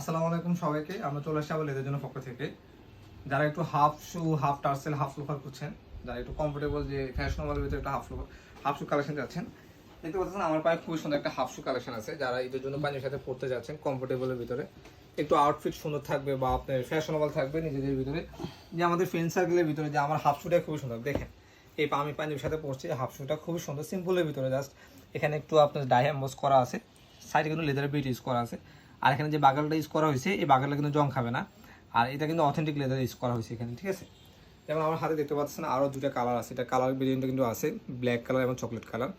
আসসালামু আলাইকুম সবাইকে। আমরা চলে আসছি আবার লেদের জন্য পক্ষ থেকে। যারা একটু half shoe half tassel half loafer খুঁজছেন, যারা একটু কমফোর্টেবল যে ফ্যাশনেবলের ভিতরে একটা half loafer half shoe collection যাচ্ছেন দেখতে পাচ্ছেন আমার পায়ে খুবই সুন্দর একটা হাফ শু কালেকশন আছে। যারা ঈদের জন্য পাঞ্জাবির সাথে পড়তে যাচ্ছেন কমফোর্টেবলের ভিতরে, একটু আউটফিট সুন্দর থাকবে বা আপনার ফ্যাশনেবল থাকবে নিজেদের ভিতরে। যে আমাদের ফ্রেন্ড সার্কেলের ভিতরে যে আমার হাফ শুটা খুবই সুন্দর, দেখেন। এই আমি পাঞ্জাবির সাথে পড়ছি হাফ শুটা খুবই সুন্দর সিম্পলের ভিতরে জাস্ট এখানে একটু আপনার ডাই এম্বস করা আছে সাইডে কিন্তু লেদারের বিট ইউজ করা আছে। আর এখানে যে বাগালটা ইউজ করা হয়েছে, এই বাগালটা কিন্তু জং খাবে না। আর এটা কিন্তু অথেন্টিক লেদার ইউজ করা হয়েছে এখানে, ঠিক আছে? যেমন আমার হাতে দেখতে পাচ্ছেন আরও দুটো কালার আছে। এটা কালার ভেরিয়েন্টটা কিন্তু আছে ব্ল্যাক কালার এবং চকলেট কালার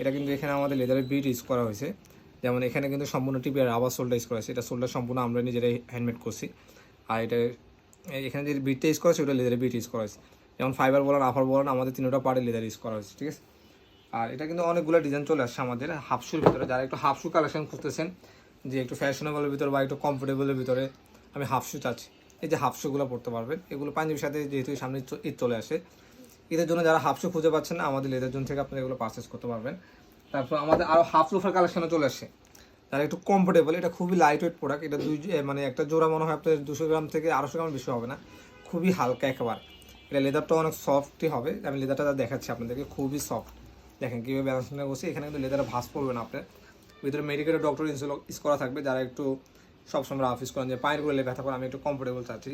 এটা কিন্তু এখানে আমাদের লেদারের বিট ইউজ করা হয়েছে। যেমন এখানে কিন্তু সম্পূর্ণ টিপি আর আবার সোলটা ইউজ করা হয়েছে। এটা সোলটা সম্পূর্ণ আমরা নিজেরাই হ্যান্ডমেড করছি। আর এটা এখানে যে বিটটা ইউজ করা হয়েছে, ওটা লেদারের বিট ইউজ করা হয়েছে। যেমন ফাইবার বলেন আফার বলেন আমাদের তিনটা পার্টে লেদার ইউজ করা হয়েছে, ঠিক আছে? আর এটা কিন্তু অনেকগুলো ডিজাইন চলে আসছে আমাদের হাফশুর ভিতরে। যারা একটু হাফশু কালেকশন করতেছেন যে একটু ফ্যাশনেবলের ভিতরে বা একটু কমফোর্টেবলের ভিতরে আমি হাফ হাফশু চাচ্ছি। এই যে হাফ হাফশুগুলো পড়তে পারবেন। এগুলো পাঞ্জাবির সাথে যেহেতু সামনে ঈদ চলে আসে, ঈদের জন্য যারা হাফ হাফশু খুঁজে পাচ্ছেন না, আমাদের লেদার জন্য থেকে আপনারা এগুলো পারচেস করতে পারবেন। তারপর আমাদের আরও হাফ লোফার কালেকশনও চলে আসে। যারা একটু কমফোর্টেবল এটা খুবই লাইট ওয়েট প্রোডাক্ট এটা দুই মানে একটা জোড়া মনে হয় আপনার দুশো গ্রাম থেকে আড়াইশো গ্রাম বেশি হবে না। খুবই হালকা একবার। এটা লেদারটা অনেক সফটই হবে। আমি লেদারটা দেখাচ্ছি আপনাদেরকে, খুবই সফট দেখেন কীভাবে ব্যালেন্স বসে, এখানে কিন্তু লেদারে ভাস পড়বে না আপনার। ভিতরে মেডিকেলের ডক্টর ইউজ করা থাকবে, যারা একটু সবসময় অফিস করেন, যে পায়েরগুলো ব্যথা করে, আমি একটু কমফোর্টেবল চাচ্ছি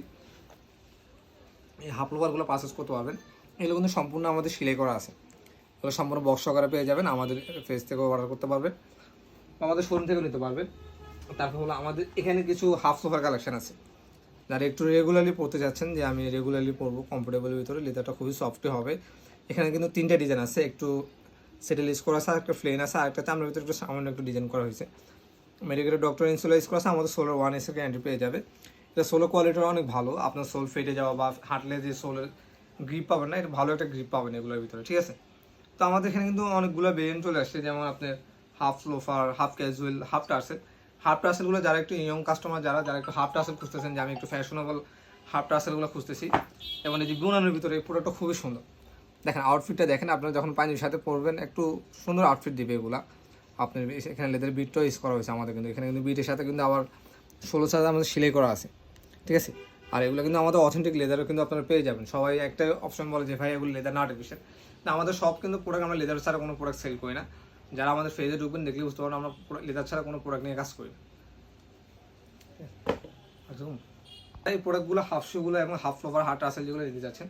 এই হাফ লোভারগুলো পারচেস করতে পারবেন। এগুলো কিন্তু সম্পূর্ণ আমাদের সিলাই করা আছে। এগুলো সম্পূর্ণ বক্স আকারে পেয়ে যাবেন, আমাদের ফেস থেকেও অর্ডার করতে পারবেন। আমাদের শোরুম থেকেও নিতে পারবেন। তারপর হলো আমাদের এখানে কিছু হাফ সোফার কালেকশন আছে। যারা একটু রেগুলারলি পড়তে যাচ্ছেন, যে আমি রেগুলারলি পরবো কমফোর্টেবলের ভিতরে লেদারটা খুবই সফটই হবে। এখানে কিন্তু তিনটা ডিজাইন আছে, একটু সেটেল ইউজ করা আছে আর একটা প্লেন আছে আর একটা চামড়ার ভিতরে একটু সামান্য একটু ডিজাইন করা হয়েছে। মেডিকেলের ডক্টর ইনসুলা ইউজ করা আছে, আমাদের সোলার ওয়ান এসে গ্যারান্টি পেয়ে যাবে। এটা সোলো কোয়ালিটিটা অনেক ভালো, আপনার সোল ফেটে যাওয়া বা হাঁটলে যে সোলের গ্রিপ পাবেন না, এটা ভালো একটা গ্রিপ পাবেন এগুলোর ভিতরে, ঠিক আছে? তো আমাদের এখানে কিন্তু অনেকগুলো ভেরিয়েন্ট চলে আসছে, যেমন আপনার half loafer half casual half tassel half টার্সেলগুলো যারা একটু ইয়ং কাস্টমার যারা যারা একটু হাফ টার্সেল খুঁজতেছেন, যে আমি একটু ফ্যাশনেবল হাফ টার্সেলগুলো খুঁজতেছি। এবং এই যে বুনানোর ভিতরে পুরোটা খুবই সুন্দর। দেখেন আউটফিটটা দেখেন, আপনারা যখন পাঞ্জাবির সাথে পরবেন, একটু সুন্দর আউটফিট দিবে এগুলা। আপনার এখানে লেদার বিটটাও ইউজ করা হয়েছে আমাদের কিন্তু। এখানে কিন্তু বিটের সাথে কিন্তু আবার ষোলো সাথে আমাদের সেলাই করা আছে। ঠিক আছে? আর এগুলো কিন্তু আমাদের অথেন্টিক লেদারও কিন্তু আপনারা পেয়ে যাবেন। সবাই একটা অপশন বলে যে, ভাই, এগুলো লেদার না আর্টিফিশিয়াল না, আমাদের সব কিন্তু প্রোডাক্ট আমরা লেদার ছাড়া কোনো প্রোডাক্ট সেল করি না। যারা আমাদের ফেজে ঢুকবেন, দেখলে বুঝতে পারবেন আমরা লেদার ছাড়া কোনো প্রোডাক্ট নিয়ে কাজ করি। এই প্রোডাক্টগুলো হাফ শুগুলো এবং হাফ ফ্লোভার হার্ট আসেল যেগুলো দিতে যাচ্ছেন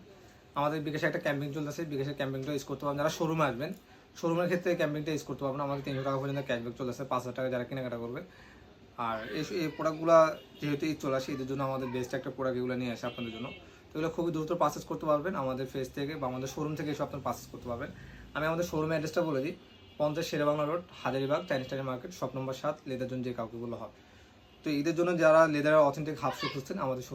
আমাদের বিকাশে একটা ক্যাম্পিং চলতেছে বিকাশের ক্যাম্পিংটা ইউজ করতে পারবেন। যারা শোরুমে আসবেন শোরুমের ক্ষেত্রে ক্যাম্পিংটা ইউজ করতে পারবেন। আমাদের তিনশো টাকা পর্যন্ত ক্যাশব্যাক চলতেছে, পাঁচ হাজার টাকা যারা কেনাকাটা করবে। আর এই এই প্রোডাক্টগুলো যেহেতু চলে আসে, ঈদের জন্য আমাদের বেস্ট একটা প্রোডাক্ট এগুলো নিয়ে আসে আপনাদের জন্য। তো এগুলো খুবই দ্রুত পারচেস করতে পারবেন আমাদের ফেস থেকে বা আমাদের শোরুম থেকে এসব আপনার পারচেস করতে পারবেন। আমি আমাদের শোরুমের অ্যাড্রেসটা বলে দিই। পঞ্চাশ Sher e Bangla road Hazaribagh Chinese market shop number সাত লেদার জন্য যে কাউকে বলা হবে তো ঈদের জন্য যারা লেদারের অথেন্টিক হাফ শু খুঁজছেন, আমাদের শোরুম